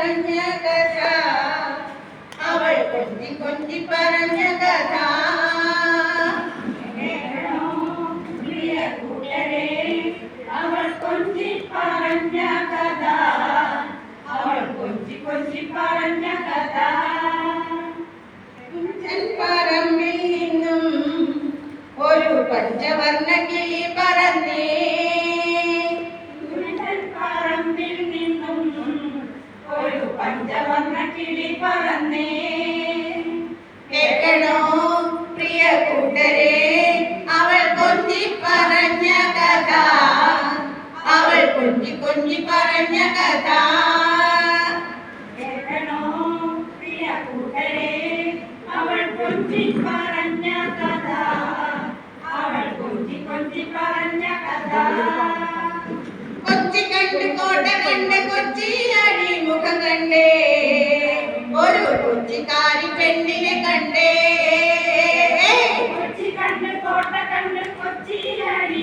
പറഞ്ഞ കഥ അവൾ കൊഞ്ചി കൊഞ്ചി പറഞ്ഞ കഥ അവൾ കൊഞ്ചി പറഞ്ഞ കഥ അവൾ കൊഞ്ചി കൊഞ്ചി പറഞ്ഞ കഥ പറമ്പിൽ നിന്നും ഒരു പഞ്ചവർണ കിളി കുഞ്ഞി പറഞ്ഞ കഥ. കേൾക്കണോ പ്രിയ കൂട്ടരെ അവൾ കൊഞ്ചി പറഞ്ഞ കഥ. അവൾ കൊഞ്ചി കൊഞ്ചി പറഞ്ഞ കഥ. കൊച്ചി കണ്ട് കോട്ട കണ്ട് കൊച്ചി അടിമുഖം കണ്ടേ. ഒരു കൊച്ചിക്കാരി പെണ്ണിനെ കണ്ടേ. കൊച്ചി കണ്ട് കോട്ട കണ്ട് കൊച്ചി അടി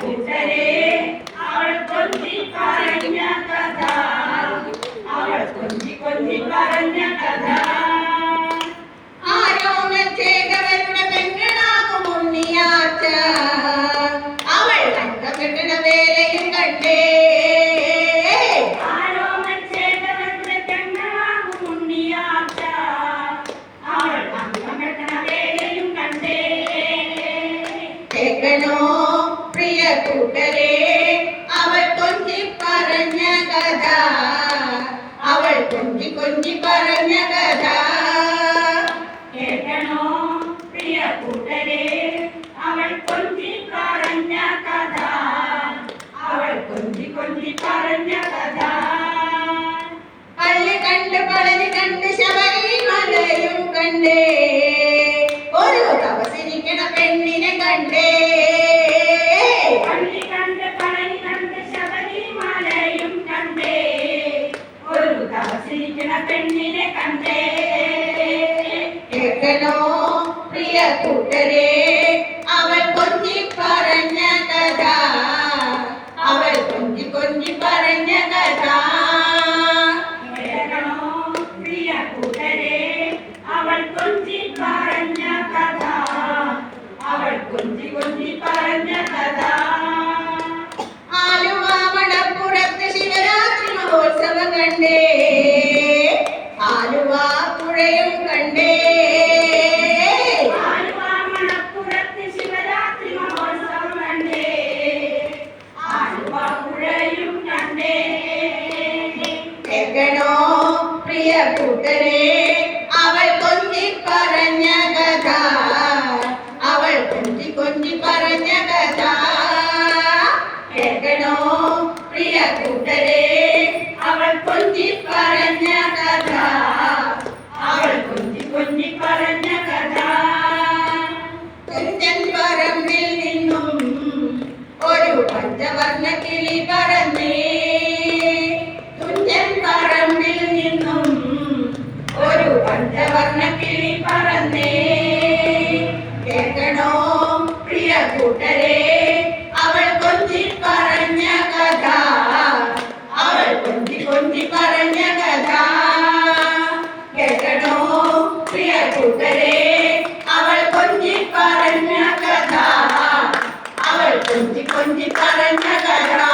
കൂട്ടരെ അവൾ കൊഞ്ചി കഥ. അവൾ കൊഞ്ചി കൊഞ്ചി പറഞ്ഞ കഥ. കൂട്ടരെ അവൾ കൊഞ്ചി പറഞ്ഞ കഥ. അവൾ കൊഞ്ചി കൊഞ്ചി പറഞ്ഞ കഥ. കേൾക്കണോ പ്രിയ കൂട്ടരെ? അവൾ കൊഞ്ചി പറഞ്ഞ കഥ. അവൾ കൊഞ്ചി കൊഞ്ചി പറഞ്ഞ കഥ. കണ്ട് പളനി കണ്ട് കണ്ടേ. रे കിളി പറന്നേ തുഞ്ചൻ നിന്നും ഒരു പഞ്ചവർണ കിളി പറന്നേ പ്രിയ കൂട്ടരെ അവൾ കൊഞ്ചി പറഞ്ഞ കഥ അവൾ കൊഞ്ചി കൊഞ്ചി പറഞ്ഞ കഥ. കേൾക്കണോ പ്രിയ കൂട്ടരേ கொஞ்சி பரஞ்சகரா